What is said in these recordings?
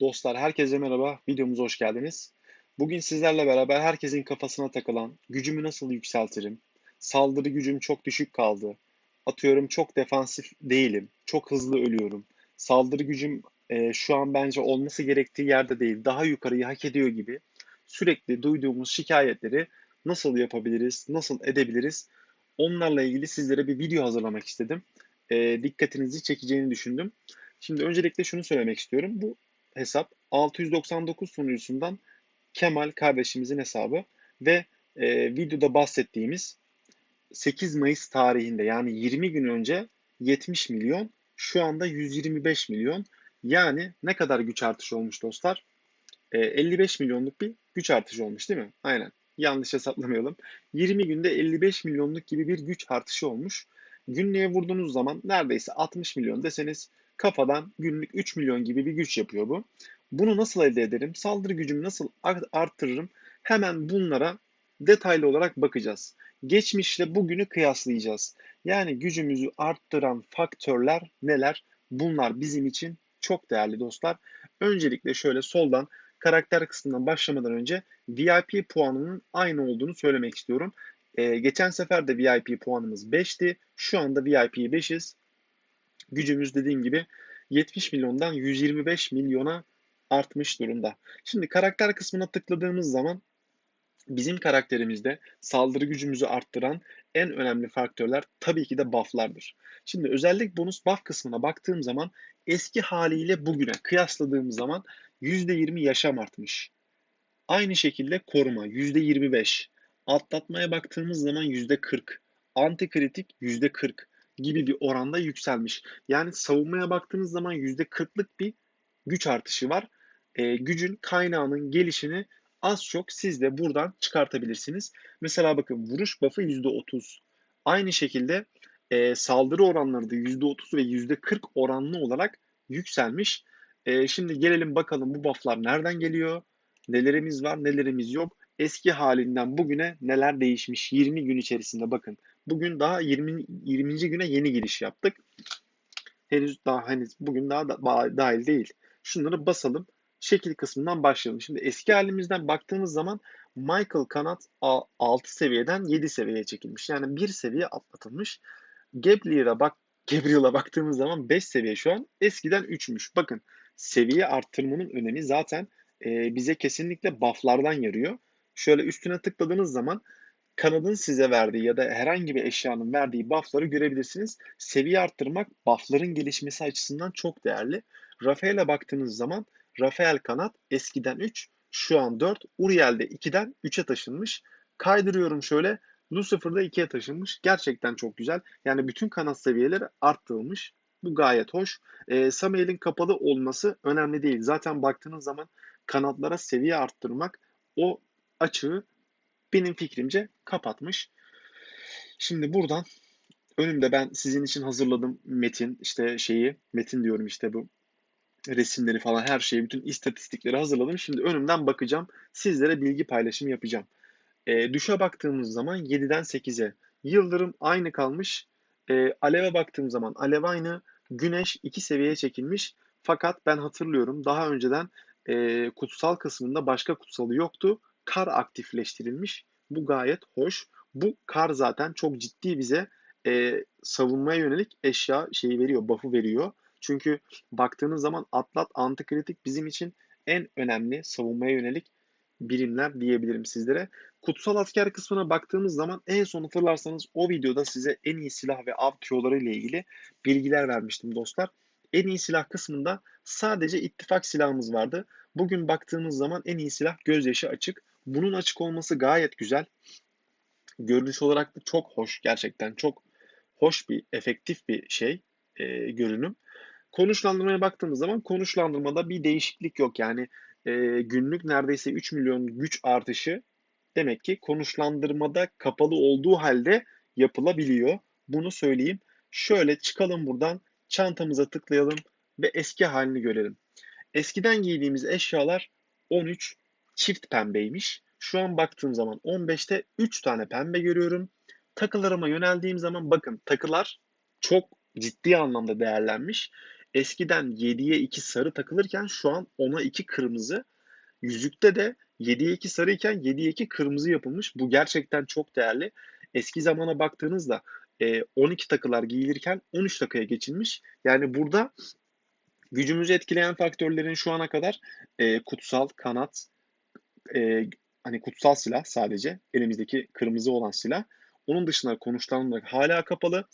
Dostlar herkese merhaba, videomuza hoş geldiniz. Bugün sizlerle beraber herkesin kafasına takılan gücümü nasıl yükseltirim, saldırı gücüm çok düşük kaldı, atıyorum çok defansif değilim, çok hızlı ölüyorum, saldırı gücüm e, şu an bence olması gerektiği yerde değil, daha yukarıyı hak ediyor gibi sürekli duyduğumuz şikayetleri nasıl yapabiliriz, nasıl edebiliriz onlarla ilgili sizlere bir video hazırlamak istedim. E, dikkatinizi çekeceğini düşündüm. Şimdi öncelikle şunu söylemek istiyorum. Bu hesap 699 sunucusundan Kemal kardeşimizin hesabı ve e, videoda bahsettiğimiz 8 Mayıs tarihinde yani 20 gün önce 70 milyon şu anda 125 milyon yani ne kadar güç artışı olmuş dostlar? E, 55 milyonluk bir güç artışı olmuş değil mi? Aynen. Yanlış hesaplamayalım. 20 günde 55 milyonluk gibi bir güç artışı olmuş. Günlüğe vurduğunuz zaman neredeyse 60 milyon deseniz kafadan günlük 3 milyon gibi bir güç yapıyor bu. Bunu nasıl elde ederim? Saldırı gücümü nasıl arttırırım? Hemen bunlara detaylı olarak bakacağız. Geçmişle bugünü kıyaslayacağız. Yani gücümüzü arttıran faktörler neler? Bunlar bizim için çok değerli dostlar. Öncelikle şöyle soldan karakter kısmından başlamadan önce VIP puanının aynı olduğunu söylemek istiyorum. Ee, geçen sefer de VIP puanımız 5'ti. Şu anda VIP 5'iz. Gücümüz dediğim gibi 70 milyondan 125 milyona artmış durumda. Şimdi karakter kısmına tıkladığımız zaman bizim karakterimizde saldırı gücümüzü arttıran en önemli faktörler tabii ki de bufflardır. Şimdi özellik bonus buff kısmına baktığım zaman eski haliyle bugüne kıyasladığım zaman %20 yaşam artmış. Aynı şekilde koruma %25. Atlatmaya baktığımız zaman %40. Anti kritik %40 gibi bir oranda yükselmiş. Yani savunmaya baktığınız zaman %40'lık bir güç artışı var. E, gücün kaynağının gelişini az çok siz de buradan çıkartabilirsiniz. Mesela bakın vuruş buff'ı %30. Aynı şekilde e, saldırı oranları da %30 ve %40 oranlı olarak yükselmiş. E, şimdi gelelim bakalım bu buff'lar nereden geliyor? Nelerimiz var, nelerimiz yok? Eski halinden bugüne neler değişmiş 20 gün içerisinde bakın. Bugün daha 20. 20. güne yeni giriş yaptık. Henüz daha henüz bugün daha da, dahil değil. Şunları basalım. Şekil kısmından başlayalım. Şimdi eski halimizden baktığımız zaman Michael kanat 6 seviyeden 7 seviyeye çekilmiş. Yani bir seviye atlatılmış. Gabriel'a bak Gabriel'a baktığımız zaman 5 seviye şu an. Eskiden 3'müş. Bakın seviye arttırmanın önemi zaten e, bize kesinlikle bufflardan yarıyor. Şöyle üstüne tıkladığınız zaman kanadın size verdiği ya da herhangi bir eşyanın verdiği buffları görebilirsiniz. Seviye arttırmak buffların gelişmesi açısından çok değerli. Rafael'e baktığınız zaman Rafael kanat eskiden 3, şu an 4. Uriel de 2'den 3'e taşınmış. Kaydırıyorum şöyle. Lucifer'da 2'ye taşınmış. Gerçekten çok güzel. Yani bütün kanat seviyeleri arttırılmış. Bu gayet hoş. E, Samuel'in kapalı olması önemli değil. Zaten baktığınız zaman kanatlara seviye arttırmak o açığı benim fikrimce kapatmış. Şimdi buradan önümde ben sizin için hazırladım metin işte şeyi metin diyorum işte bu resimleri falan her şeyi bütün istatistikleri hazırladım. Şimdi önümden bakacağım. Sizlere bilgi paylaşım yapacağım. E, düşe baktığımız zaman 7'den 8'e. Yıldırım aynı kalmış. E, aleve baktığım zaman alev aynı. Güneş 2 seviyeye çekilmiş. Fakat ben hatırlıyorum daha önceden e, kutsal kısmında başka kutsalı yoktu kar aktifleştirilmiş. Bu gayet hoş. Bu kar zaten çok ciddi bize e, savunmaya yönelik eşya şeyi veriyor, buff'ı veriyor. Çünkü baktığınız zaman Atlat antikritik bizim için en önemli savunmaya yönelik birimler diyebilirim sizlere. Kutsal asker kısmına baktığımız zaman en son hatırlarsanız o videoda size en iyi silah ve av tüyoları ile ilgili bilgiler vermiştim dostlar. En iyi silah kısmında sadece ittifak silahımız vardı. Bugün baktığımız zaman en iyi silah gözyaşı açık. Bunun açık olması gayet güzel. Görünüş olarak da çok hoş. Gerçekten çok hoş bir, efektif bir şey, e, görünüm. Konuşlandırmaya baktığımız zaman konuşlandırmada bir değişiklik yok. Yani e, günlük neredeyse 3 milyon güç artışı demek ki konuşlandırmada kapalı olduğu halde yapılabiliyor. Bunu söyleyeyim. Şöyle çıkalım buradan çantamıza tıklayalım ve eski halini görelim. Eskiden giydiğimiz eşyalar 13 çift pembeymiş. Şu an baktığım zaman 15'te 3 tane pembe görüyorum. Takılarıma yöneldiğim zaman bakın takılar çok ciddi anlamda değerlenmiş. eskiden 7'ye 2 sarı takılırken şu an 10'a 2 kırmızı. Yüzükte de 7'ye 2 sarı iken 7'ye 2 kırmızı yapılmış. Bu gerçekten çok değerli. Eski zamana baktığınızda 12 e, takılar giyilirken 13 takıya geçilmiş. Yani burada gücümüzü etkileyen faktörlerin şu ana kadar e, kutsal, kanat, e, hani kutsal silah sadece elimizdeki kırmızı olan silah. Onun dışında konuşulanlar hala kapalı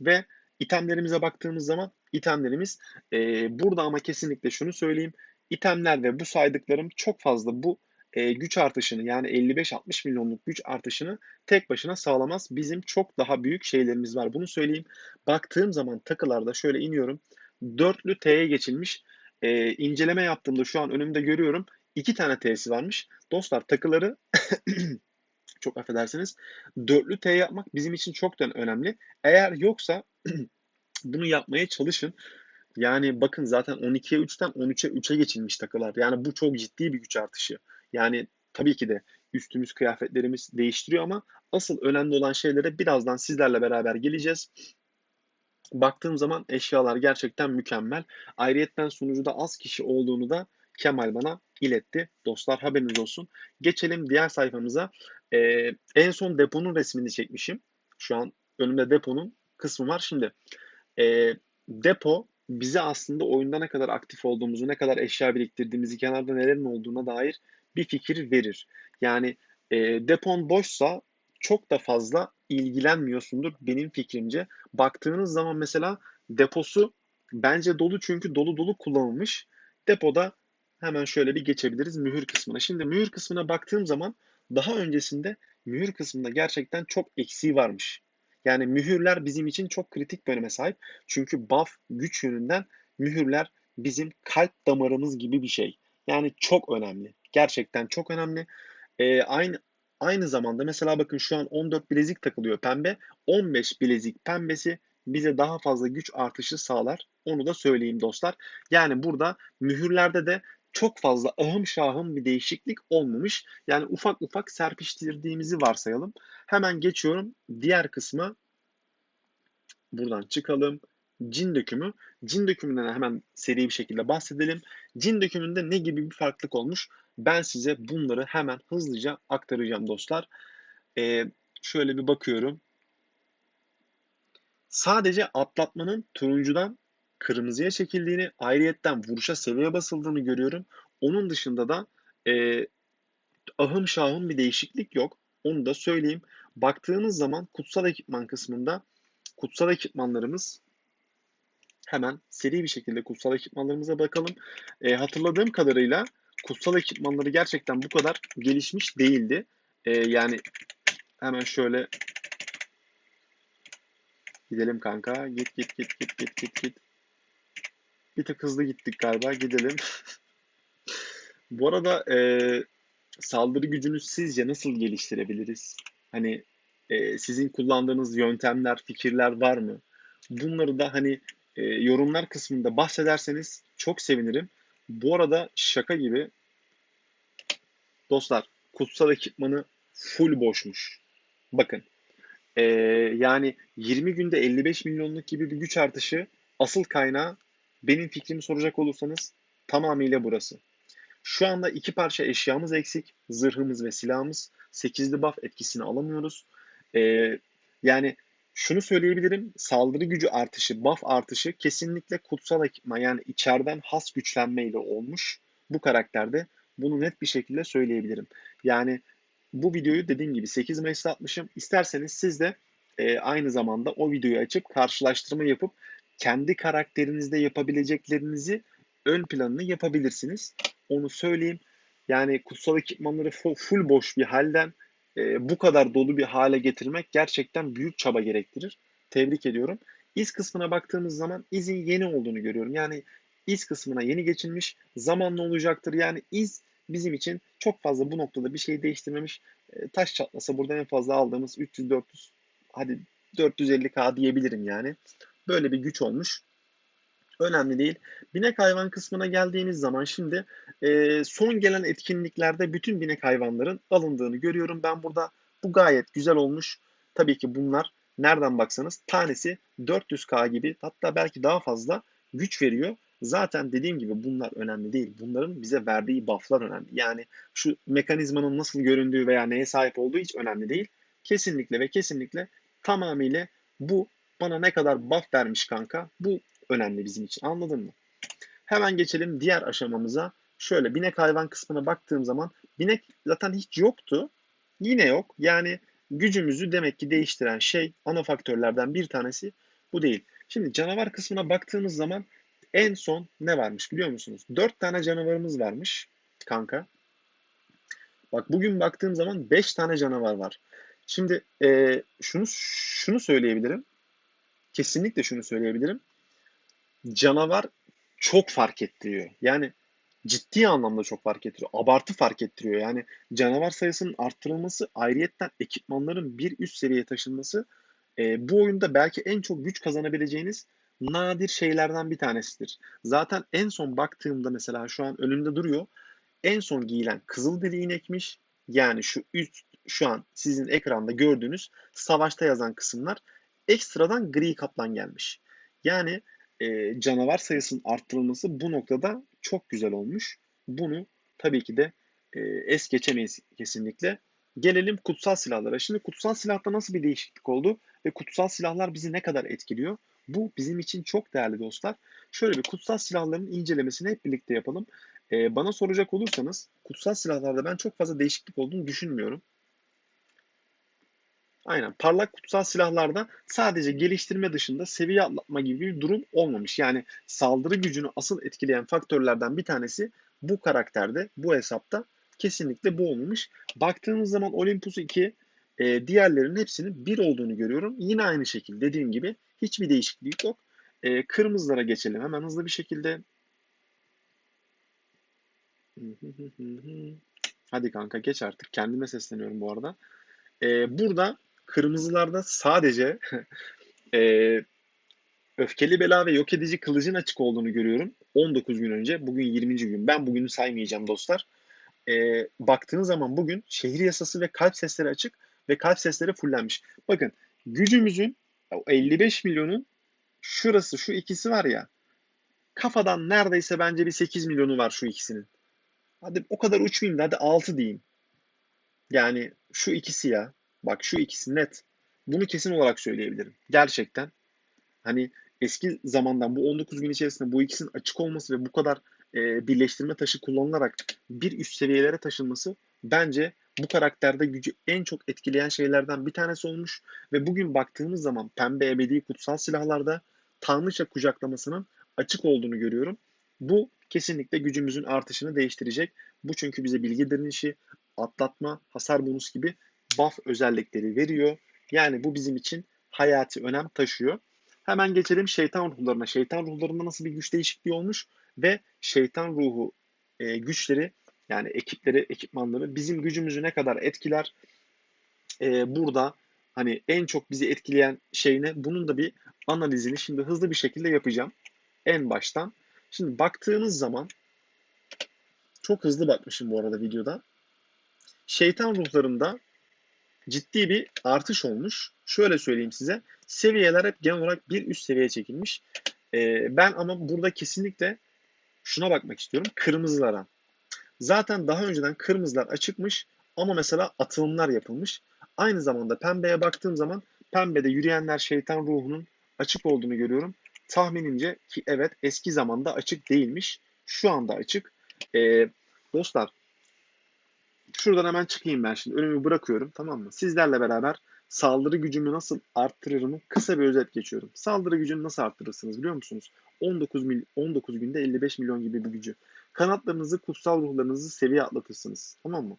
ve itemlerimize baktığımız zaman itemlerimiz e, burada ama kesinlikle şunu söyleyeyim. İtemler ve bu saydıklarım çok fazla bu e, güç artışını yani 55-60 milyonluk güç artışını tek başına sağlamaz. Bizim çok daha büyük şeylerimiz var. Bunu söyleyeyim. Baktığım zaman takılarda şöyle iniyorum. Dörtlü T'ye geçilmiş. E, inceleme yaptığımda şu an önümde görüyorum. İki tane T'si varmış. Dostlar takıları çok affedersiniz. Dörtlü T yapmak bizim için çok da önemli. Eğer yoksa bunu yapmaya çalışın. Yani bakın zaten 12'ye 3'ten 13'e 3'e geçilmiş takılar. Yani bu çok ciddi bir güç artışı. Yani tabii ki de üstümüz kıyafetlerimiz değiştiriyor ama asıl önemli olan şeylere birazdan sizlerle beraber geleceğiz. Baktığım zaman eşyalar gerçekten mükemmel. Ayrıyetten sunucuda az kişi olduğunu da Kemal bana iletti. Dostlar haberiniz olsun. Geçelim diğer sayfamıza. Ee, en son deponun resmini çekmişim. Şu an önümde deponun kısmı var. Şimdi e, depo bize aslında oyunda ne kadar aktif olduğumuzu, ne kadar eşya biriktirdiğimizi, kenarda nelerin olduğuna dair bir fikir verir. Yani e, depon boşsa çok da fazla ilgilenmiyorsundur benim fikrimce. Baktığınız zaman mesela deposu bence dolu çünkü dolu dolu kullanılmış. Depoda hemen şöyle bir geçebiliriz mühür kısmına. Şimdi mühür kısmına baktığım zaman daha öncesinde mühür kısmında gerçekten çok eksiği varmış. Yani mühürler bizim için çok kritik bir öneme sahip. Çünkü buff güç yönünden mühürler bizim kalp damarımız gibi bir şey. Yani çok önemli. Gerçekten çok önemli. Ee, aynı aynı zamanda mesela bakın şu an 14 bilezik takılıyor pembe. 15 bilezik pembesi bize daha fazla güç artışı sağlar. Onu da söyleyeyim dostlar. Yani burada mühürlerde de çok fazla ahım şahım bir değişiklik olmamış. Yani ufak ufak serpiştirdiğimizi varsayalım. Hemen geçiyorum diğer kısma. Buradan çıkalım. Cin dökümü. Cin dökümünden hemen seri bir şekilde bahsedelim. Cin dökümünde ne gibi bir farklılık olmuş? Ben size bunları hemen hızlıca aktaracağım dostlar. Ee, şöyle bir bakıyorum. Sadece atlatmanın turuncudan kırmızıya çekildiğini, ayrıyetten vuruşa seviye basıldığını görüyorum. Onun dışında da e, ahım şahım bir değişiklik yok. Onu da söyleyeyim. Baktığınız zaman kutsal ekipman kısmında kutsal ekipmanlarımız hemen seri bir şekilde kutsal ekipmanlarımıza bakalım. E, hatırladığım kadarıyla kutsal ekipmanları gerçekten bu kadar gelişmiş değildi. E, yani hemen şöyle gidelim kanka. Git git git git git git git. Bir tık hızlı gittik galiba. Gidelim. bu arada e, saldırı gücünü sizce nasıl geliştirebiliriz? Hani e, sizin kullandığınız yöntemler, fikirler var mı? Bunları da hani e, yorumlar kısmında bahsederseniz çok sevinirim. Bu arada şaka gibi dostlar kutsal ekipmanı full boşmuş. Bakın e, yani 20 günde 55 milyonluk gibi bir güç artışı asıl kaynağı benim fikrimi soracak olursanız tamamıyla burası. Şu anda iki parça eşyamız eksik. Zırhımız ve silahımız. 8'li buff etkisini alamıyoruz. Ee, yani şunu söyleyebilirim. Saldırı gücü artışı, buff artışı kesinlikle kutsal ekipman yani içeriden has güçlenmeyle olmuş bu karakterde. Bunu net bir şekilde söyleyebilirim. Yani bu videoyu dediğim gibi 8 Mayıs'ta atmışım. İsterseniz siz de e, aynı zamanda o videoyu açıp karşılaştırma yapıp kendi karakterinizde yapabileceklerinizi ön planını yapabilirsiniz. Onu söyleyeyim. Yani kutsal ekipmanları full boş bir halden e, bu kadar dolu bir hale getirmek gerçekten büyük çaba gerektirir. Tebrik ediyorum. İz kısmına baktığımız zaman izin yeni olduğunu görüyorum. Yani iz kısmına yeni geçilmiş. Zamanla olacaktır. Yani iz bizim için çok fazla bu noktada bir şey değiştirmemiş. E, taş çatlasa burada en fazla aldığımız 300-400 hadi 450k diyebilirim yani. Böyle bir güç olmuş. Önemli değil. Binek hayvan kısmına geldiğimiz zaman şimdi e, son gelen etkinliklerde bütün binek hayvanların alındığını görüyorum. Ben burada bu gayet güzel olmuş. Tabii ki bunlar nereden baksanız tanesi 400k gibi hatta belki daha fazla güç veriyor. Zaten dediğim gibi bunlar önemli değil. Bunların bize verdiği bufflar önemli. Yani şu mekanizmanın nasıl göründüğü veya neye sahip olduğu hiç önemli değil. Kesinlikle ve kesinlikle tamamıyla bu bana ne kadar buff vermiş kanka bu önemli bizim için anladın mı? Hemen geçelim diğer aşamamıza. Şöyle binek hayvan kısmına baktığım zaman binek zaten hiç yoktu. Yine yok. Yani gücümüzü demek ki değiştiren şey ana faktörlerden bir tanesi bu değil. Şimdi canavar kısmına baktığımız zaman en son ne varmış biliyor musunuz? 4 tane canavarımız varmış kanka. Bak bugün baktığım zaman 5 tane canavar var. Şimdi e, şunu şunu söyleyebilirim. Kesinlikle şunu söyleyebilirim. Canavar çok fark ettiriyor. Yani ciddi anlamda çok fark ettiriyor. Abartı fark ettiriyor. Yani canavar sayısının arttırılması, ayrıyetten ekipmanların bir üst seviyeye taşınması e, bu oyunda belki en çok güç kazanabileceğiniz nadir şeylerden bir tanesidir. Zaten en son baktığımda mesela şu an önümde duruyor. En son giyilen kızıl deli inekmiş. Yani şu üst şu an sizin ekranda gördüğünüz savaşta yazan kısımlar ekstradan gri kaplan gelmiş. Yani e, canavar sayısının arttırılması bu noktada çok güzel olmuş. Bunu tabii ki de e, es geçemeyiz kesinlikle. Gelelim kutsal silahlara. Şimdi kutsal silahta nasıl bir değişiklik oldu ve kutsal silahlar bizi ne kadar etkiliyor? Bu bizim için çok değerli dostlar. Şöyle bir kutsal silahların incelemesini hep birlikte yapalım. Ee, bana soracak olursanız kutsal silahlarda ben çok fazla değişiklik olduğunu düşünmüyorum. Aynen. Parlak kutsal silahlarda sadece geliştirme dışında seviye atlatma gibi bir durum olmamış. Yani saldırı gücünü asıl etkileyen faktörlerden bir tanesi bu karakterde, bu hesapta kesinlikle bu olmamış. Baktığınız zaman Olympus 2 e, diğerlerinin hepsinin bir olduğunu görüyorum. Yine aynı şekilde dediğim gibi hiçbir değişiklik yok. E, kırmızılara geçelim hemen hızlı bir şekilde. Hadi kanka geç artık. Kendime sesleniyorum bu arada. E, burada kırmızılarda sadece e, öfkeli bela ve yok edici kılıcın açık olduğunu görüyorum. 19 gün önce. Bugün 20. gün. Ben bugünü saymayacağım dostlar. E, baktığınız zaman bugün şehir yasası ve kalp sesleri açık ve kalp sesleri fullenmiş. Bakın gücümüzün 55 milyonun şurası şu ikisi var ya kafadan neredeyse bence bir 8 milyonu var şu ikisinin. Hadi o kadar uçmayayım da hadi 6 diyeyim. Yani şu ikisi ya. Bak şu ikisi net. Bunu kesin olarak söyleyebilirim. Gerçekten. Hani eski zamandan bu 19 gün içerisinde bu ikisinin açık olması ve bu kadar e, birleştirme taşı kullanılarak bir üst seviyelere taşınması bence bu karakterde gücü en çok etkileyen şeylerden bir tanesi olmuş ve bugün baktığımız zaman pembe ebedi kutsal silahlarda tanrıça kucaklamasının açık olduğunu görüyorum. Bu kesinlikle gücümüzün artışını değiştirecek. Bu çünkü bize bilgi direnişi, atlatma, hasar bonus gibi buff özellikleri veriyor. Yani bu bizim için hayati önem taşıyor. Hemen geçelim şeytan ruhlarına. Şeytan ruhlarında nasıl bir güç değişikliği olmuş ve şeytan ruhu e, güçleri yani ekipleri, ekipmanları bizim gücümüzü ne kadar etkiler? E, burada hani en çok bizi etkileyen şey ne? Bunun da bir analizini şimdi hızlı bir şekilde yapacağım. En baştan. Şimdi baktığımız zaman çok hızlı bakmışım bu arada videoda. Şeytan ruhlarında ciddi bir artış olmuş. Şöyle söyleyeyim size. Seviyeler hep genel olarak bir üst seviyeye çekilmiş. Ee, ben ama burada kesinlikle şuna bakmak istiyorum. Kırmızılara. Zaten daha önceden kırmızılar açıkmış ama mesela atılımlar yapılmış. Aynı zamanda pembeye baktığım zaman pembede yürüyenler şeytan ruhunun açık olduğunu görüyorum. Tahminimce ki evet eski zamanda açık değilmiş. Şu anda açık. Ee, dostlar şuradan hemen çıkayım ben şimdi. Önümü bırakıyorum tamam mı? Sizlerle beraber saldırı gücümü nasıl arttırırımı kısa bir özet geçiyorum. Saldırı gücünü nasıl arttırırsınız biliyor musunuz? 19, mil, 19 günde 55 milyon gibi bir gücü. Kanatlarınızı, kutsal ruhlarınızı seviye atlatırsınız. Tamam mı?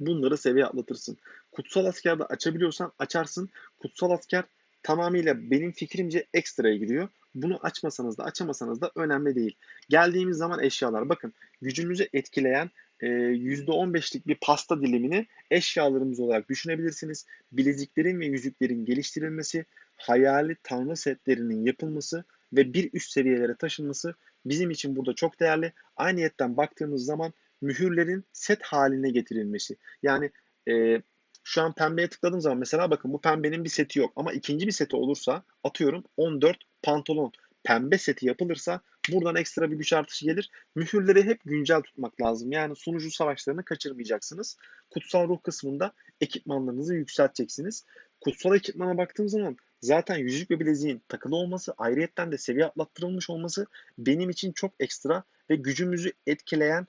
Bunları seviye atlatırsın. Kutsal askerde açabiliyorsan açarsın. Kutsal asker tamamıyla benim fikrimce ekstraya giriyor. Bunu açmasanız da açamasanız da önemli değil. Geldiğimiz zaman eşyalar. Bakın gücünüzü etkileyen %15'lik bir pasta dilimini eşyalarımız olarak düşünebilirsiniz. Bileziklerin ve yüzüklerin geliştirilmesi, hayali tanrı setlerinin yapılması ve bir üst seviyelere taşınması bizim için burada çok değerli. Ayniyetten baktığımız zaman mühürlerin set haline getirilmesi. Yani e, şu an pembeye tıkladığım zaman mesela bakın bu pembenin bir seti yok ama ikinci bir seti olursa atıyorum 14 pantolon. pembe seti yapılırsa buradan ekstra bir güç artışı gelir. Mühürleri hep güncel tutmak lazım. Yani sunucu savaşlarını kaçırmayacaksınız. Kutsal ruh kısmında ekipmanlarınızı yükselteceksiniz. Kutsal ekipmana baktığım zaman zaten yüzük ve bileziğin takılı olması, ayrıyetten de seviye atlattırılmış olması benim için çok ekstra ve gücümüzü etkileyen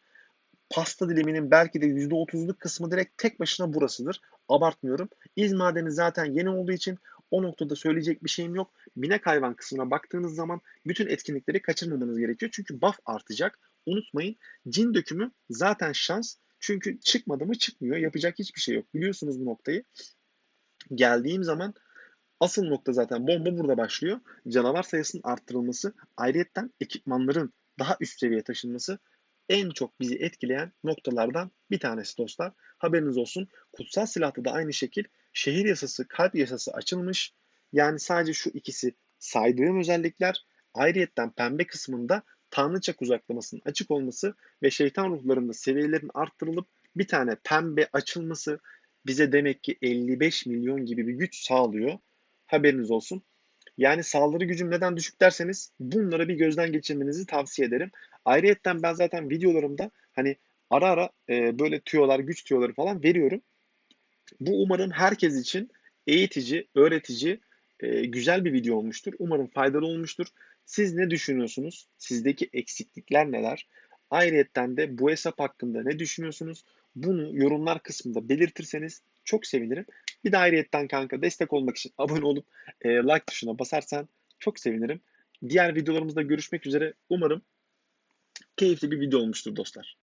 pasta diliminin belki de %30'luk kısmı direkt tek başına burasıdır. Abartmıyorum. İz madeni zaten yeni olduğu için o noktada söyleyecek bir şeyim yok. Binek hayvan kısmına baktığınız zaman bütün etkinlikleri kaçırmamanız gerekiyor. Çünkü buff artacak. Unutmayın cin dökümü zaten şans. Çünkü çıkmadı mı çıkmıyor. Yapacak hiçbir şey yok. Biliyorsunuz bu noktayı. Geldiğim zaman asıl nokta zaten bomba burada başlıyor. Canavar sayısının arttırılması, ayrıyetten ekipmanların daha üst seviyeye taşınması en çok bizi etkileyen noktalardan bir tanesi dostlar. Haberiniz olsun. Kutsal silahta da aynı şekil şehir yasası, kalp yasası açılmış. Yani sadece şu ikisi saydığım özellikler ayrıyetten pembe kısmında tanrıça uzaklamasının açık olması ve şeytan ruhlarında seviyelerin arttırılıp bir tane pembe açılması bize demek ki 55 milyon gibi bir güç sağlıyor. Haberiniz olsun. Yani saldırı gücüm neden düşük derseniz bunları bir gözden geçirmenizi tavsiye ederim. Ayrıyetten ben zaten videolarımda hani ara ara e, böyle tüyolar, güç tüyoları falan veriyorum. Bu umarım herkes için eğitici, öğretici, e, güzel bir video olmuştur. Umarım faydalı olmuştur. Siz ne düşünüyorsunuz? Sizdeki eksiklikler neler? Ayrıyetten de bu hesap hakkında ne düşünüyorsunuz? Bunu yorumlar kısmında belirtirseniz çok sevinirim. Bir de ayrıyetten kanka destek olmak için abone olup e, like tuşuna basarsan çok sevinirim. Diğer videolarımızda görüşmek üzere. Umarım keyifli bir video olmuştur dostlar.